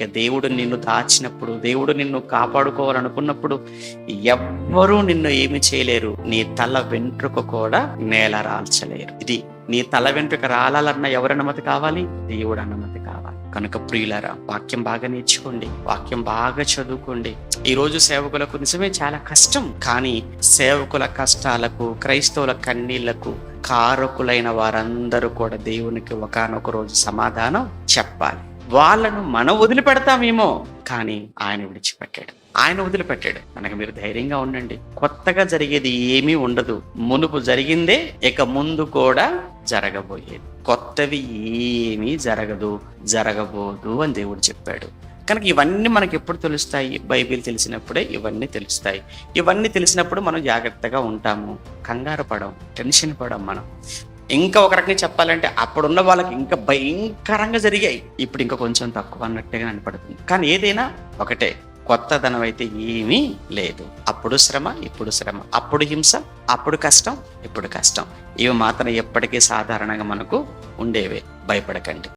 ఇక దేవుడు నిన్ను దాచినప్పుడు దేవుడు నిన్ను కాపాడుకోవాలనుకున్నప్పుడు ఎవ్వరూ నిన్ను ఏమి చేయలేరు. నీ తల వెంట్రుక కూడా నేల రాల్చలేరు. ఇది నీ తల వెంట్రుక రాలాలన్న ఎవరి అనుమతి కావాలి? దేవుడు అనుమతి కావాలి. కనుక ప్రియులరా వాక్యం బాగా నేర్చుకోండి వాక్యం బాగా చదువుకోండి. ఈ రోజు సేవకులకు నిజమే చాలా కష్టం కానీ సేవకుల కష్టాలకు క్రైస్తవుల కన్నీళ్ళకు కారకులైన వారందరూ కూడా దేవునికి ఒకానొక రోజు సమాధానం చెప్పాలి. వాళ్ళను మనం వదిలిపెడతామేమో. కానీ ఆయన విడిచిపెట్టాడు. ఆయన వదిలిపెట్టాడు. కనుక మీరు ధైర్యంగా ఉండండి. కొత్తగా జరిగేది ఏమీ ఉండదు. మునుపు జరిగిందే ఇక ముందు కూడా జరగబోయేది. కొత్తవి ఏమీ జరగదు జరగబోదు అని దేవుడు చెప్పాడు. కనుక ఇవన్నీ మనకి ఎప్పుడు తెలుస్తాయి? బైబిల్ తెలిసినప్పుడే ఇవన్నీ తెలుస్తాయి. ఇవన్నీ తెలిసినప్పుడు మనం జాగ్రత్తగా ఉంటాము. కంగారు పడం టెన్షన్ పడం మనం. ఇంకా ఒక రకంగా చెప్పాలంటే అప్పుడున్న వాళ్ళకి ఇంకా భయంకరంగా జరిగాయి. ఇప్పుడు ఇంకా కొంచెం తక్కువ అన్నట్టుగా అనిపడుతుంది కానీ ఏదైనా ఒకటే కొత్తదనం అయితే ఏమీ లేదు. అప్పుడు శ్రమ ఇప్పుడు శ్రమ. అప్పుడు హింస అప్పుడు కష్టం ఇప్పుడు కష్టం. ఇవి మాత్రం ఎప్పటికీ సాధారణంగా మనకు ఉండేవే. భయపడకండి.